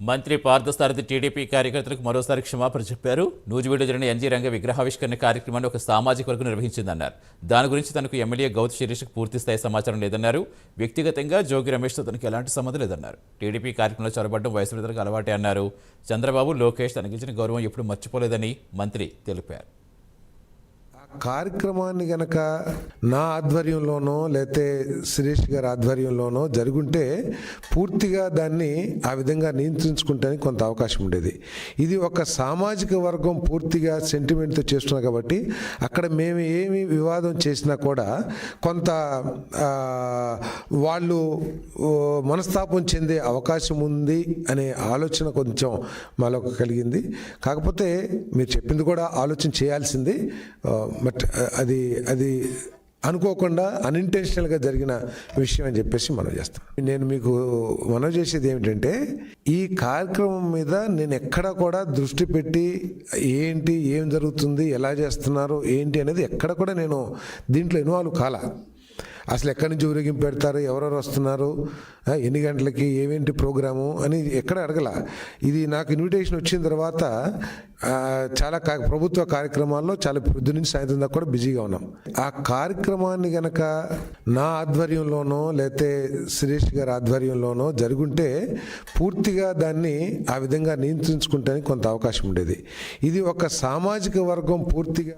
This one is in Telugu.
మంత్రి పార్థసారథి టీడీపీ కార్యకర్తలకు మరోసారి క్షమాపణ చెప్పారు. నూజివీడు జరిగిన ఎన్జీ రంగ విగ్రహావిష్కరణ కార్యక్రమాన్ని ఒక సామాజిక వర్గం నిర్వహించిందన్నారు. దాని గురించి తనకు ఎమ్మెల్యే గౌతు శిరీష్కు పూర్తిస్థాయి సమాచారం లేదన్నారు. వ్యక్తిగతంగా జోగి రమేష్తో తనకు ఎలాంటి సంబంధం లేదన్నారు. టీడీపీ కార్యక్రమంలో చొరబడ్డం వయసు అలవాటే అన్నారు. చంద్రబాబు లోకేష్ తనకిచ్చిన గౌరవం ఎప్పుడు మర్చిపోలేదని మంత్రి తెలిపారు. కార్యక్రమాన్ని గనక నా ఆధ్వర్యంలోనో లేతే సురేష్ గారి ఆధ్వర్యంలోనో జరుగుంటే పూర్తిగా దాన్ని ఆ విధంగా నియంత్రించుకుంటానికి కొంత అవకాశం ఉండేది. ఇది ఒక సామాజిక వర్గం పూర్తిగా సెంటిమెంట్తో చేస్తున్నారు కాబట్టి అక్కడ మేము ఏమి వివాదం చేసినా కూడా కొంత వాళ్ళు మనస్తాపం చెందే అవకాశం ఉంది అనే ఆలోచన కొంచెం మాలో కలిగింది. కాకపోతే మీరు చెప్పింది కూడా ఆలోచన చేయాల్సింది బట్ అది అది అనుకోకుండా అన్ఇంటెన్షనల్గా జరిగిన విషయం అని చెప్పేసి మనం చేస్తాం. నేను మీకు మనం చేసేది ఏమిటంటే ఈ కార్యక్రమం మీద నేను ఎక్కడ కూడా దృష్టి పెట్టి ఏంటి ఏం జరుగుతుంది ఎలా చేస్తున్నారు ఏంటి అనేది ఎక్కడ కూడా నేను దీంట్లో ఇన్వాల్వ్ కాలా. అసలు ఎక్కడి నుంచి ఊరేగింపు పెడతారు? ఎవరెవరు వస్తున్నారు? ఎన్ని గంటలకి ఏమేంటి ప్రోగ్రాము అని ఎక్కడ అడగల. ఇది నాకు ఇన్విటేషన్ వచ్చిన తర్వాత చాలా కా- ప్రభుత్వ కార్యక్రమాల్లో చాలా పొద్దు నుంచి సాయంత్రం దాకా కూడా బిజీగా ఉన్నాం. ఆ కార్యక్రమాన్ని గనక నా ఆధ్వర్యంలోనో లేతే సురేష్ గారి ఆధ్వర్యంలోనో జరుగుంటే పూర్తిగా దాన్ని ఆ విధంగా నియంత్రించుకుంటానికి కొంత అవకాశం ఉండేది. ఇది ఒక సామాజిక వర్గం పూర్తిగా